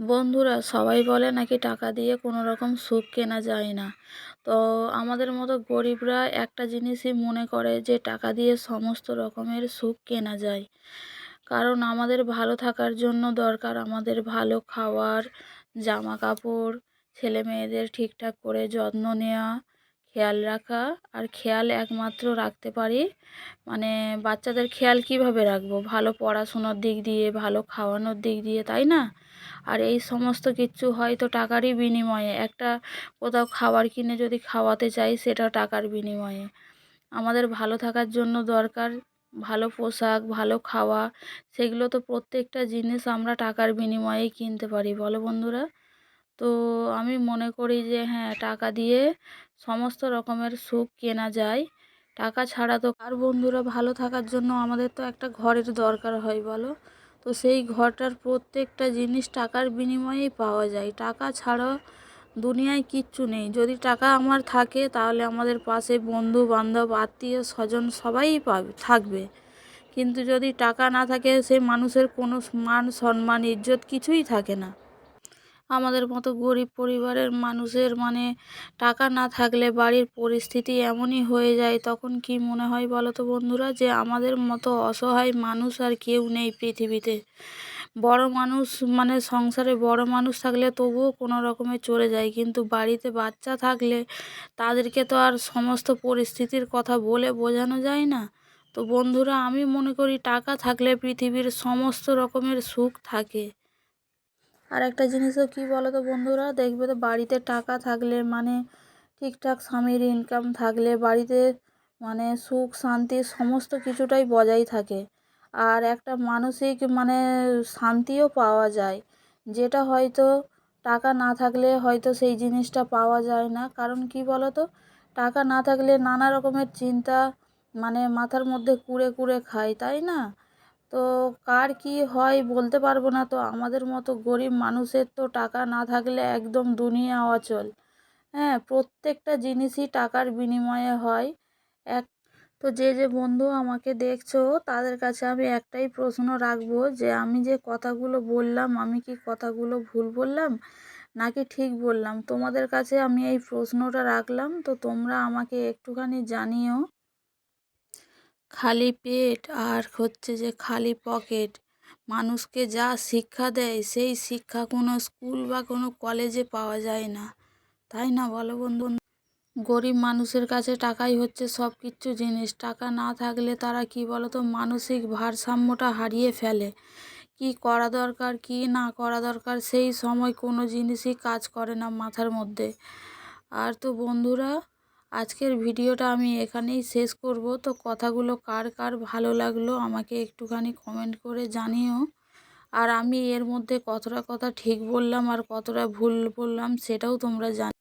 বন্ধুরা, সবাই বলে নাকি টাকা দিয়ে কোনো রকম সুখ কেনা যায় না। তো আমাদের মতো গরিবরা একটা জিনিসই মনে করে যে টাকা দিয়ে সমস্ত রকমের সুখ কেনা যায়। কারণ আমাদের ভালো থাকার জন্য দরকার আমাদের ভালো খাওয়ার, জামা কাপড়, ছেলে মেয়েদের ঠিকঠাক করে যত্ন নেওয়া খেয়াল রাখা আর খেয়াল একমাত্র রাখতে পারি। মানে বাচ্চাদের খেয়াল কীভাবে রাখব? ভালো পড়াশুনোর দিক দিয়ে, ভালো খাওয়ানোর দিক দিয়ে, তাই না? আর এই সমস্ত কিচ্ছু হয়তো টাকারই বিনিময়ে। একটা কোথাও খাবার কিনে যদি খাওয়াতে চাই, সেটা টাকার বিনিময়ে। আমাদের ভালো থাকার জন্য দরকার ভালো পোশাক, ভালো খাওয়া, সেগুলো তো প্রত্যেকটা জিনিস আমরা টাকার বিনিময়েই কিনতে পারি। বলো বন্ধুরা। তো আমি মনে করি যে হ্যাঁ টাকা দিয়ে সমস্ত রকমের সুখ কেনা যায়। টাকা ছাড়া তো আর বন্ধুরা ভালো থাকার জন্য আমাদের তো একটা ঘরের দরকার হয়, বলো? তো সেই ঘরটার প্রত্যেকটা জিনিস টাকার বিনিময়েই পাওয়া যায়। টাকা ছাড়া দুনিয়ায় কিচ্ছু নেই। যদি টাকা আমার থাকে, তাহলে আমাদের পাশে বন্ধু বান্ধব আত্মীয়, স্বজন সবাই পাবে, থাকবে। কিন্তু যদি টাকা না থাকে সেই মানুষের কোনো মান, সম্মান, ইজ্জত কিছুই থাকে না। আমাদের মতো গরিব পরিবারের মানুষের মানে টাকা না থাকলে বাড়ির পরিস্থিতি এমনই হয়ে যায়। তখন কি মনে হয় বলো তো বন্ধুরা যে আমাদের মতো অসহায় মানুষ আর কেউ নেই পৃথিবীতে। বড় মানুষ মানে সংসারে বড় মানুষ থাকলে তবুও কোনো রকমে চলে যায়। কিন্তু বাড়িতে বাচ্চা থাকলে তাদেরকে তো আর সমস্ত পরিস্থিতির কথা বলে বোঝানো যায় না। তো বন্ধুরা আমি মনে করি টাকা থাকলে পৃথিবীর সমস্ত রকমের সুখ থাকে। আর একটা জিনিসও কী বলো তো বন্ধুরা, দেখবে তো বাড়িতে টাকা থাকলে মানে ঠিকঠাক স্বামীর ইনকাম থাকলে বাড়িতে মানে সুখ, শান্তি সমস্ত কিছুটাই বজায় থাকে। আর একটা মানসিক মানে শান্তিও পাওয়া যায়। যেটা হয়তো টাকা না থাকলে হয়তো সেই জিনিসটা পাওয়া যায় না। কারণ কি বলো তো টাকা না থাকলে নানা রকমের চিন্তা মানে মাথার মধ্যে কুড়ে কুড়ে খায়, তাই না? তো কার কি হয় বলতে পারব না। তো আমাদের মতো গরিব মানুষের তো টাকা না থাকলে একদম দুনিয়া অচল। হ্যাঁ প্রত্যেকটা জিনিসই টাকার বিনিময়ে হয়। এক, তো যে যে বন্ধু আমাকে দেখছ, তাদের কাছে আমি একটাই প্রশ্ন রাখব যে, আমি যে কথাগুলো বললাম, আমি কি কথাগুলো ভুল বললাম নাকি ঠিক বললাম? তোমাদের কাছে আমি এই প্রশ্নটা রাখলাম, তো তোমরা আমাকে একটুখানি জানিও। খালি পেট আর হচ্ছে যে খালি পকেট। মানুষকে যা শিক্ষা দেয়, সেই শিক্ষা কোনো স্কুল বা কোনো কলেজে পাওয়া যায় না। তাই না বলো বন্ধু? গরিব মানুষের কাছে টাকাই হচ্ছে সব কিছু জিনিস। টাকা না থাকলে তারা কি বলো তো মানসিক ভারসাম্যটা হারিয়ে ফেলে। কি করা দরকার, কি না করা দরকার, সেই সময় কোনো জিনিসই কাজ করে না মাথার মধ্যে। আর তো বন্ধুরা আজকের ভিডিওটা আমি এখানেই শেষ করব। তো কথাগুলো কার কার ভালো লাগল আমাকে একটুখানি কমেন্ট করে জানিও। আর আমি এর মধ্যে কতটা কথা ঠিক বললাম আর কতটা ভুল বললাম সেটাও তোমরা জান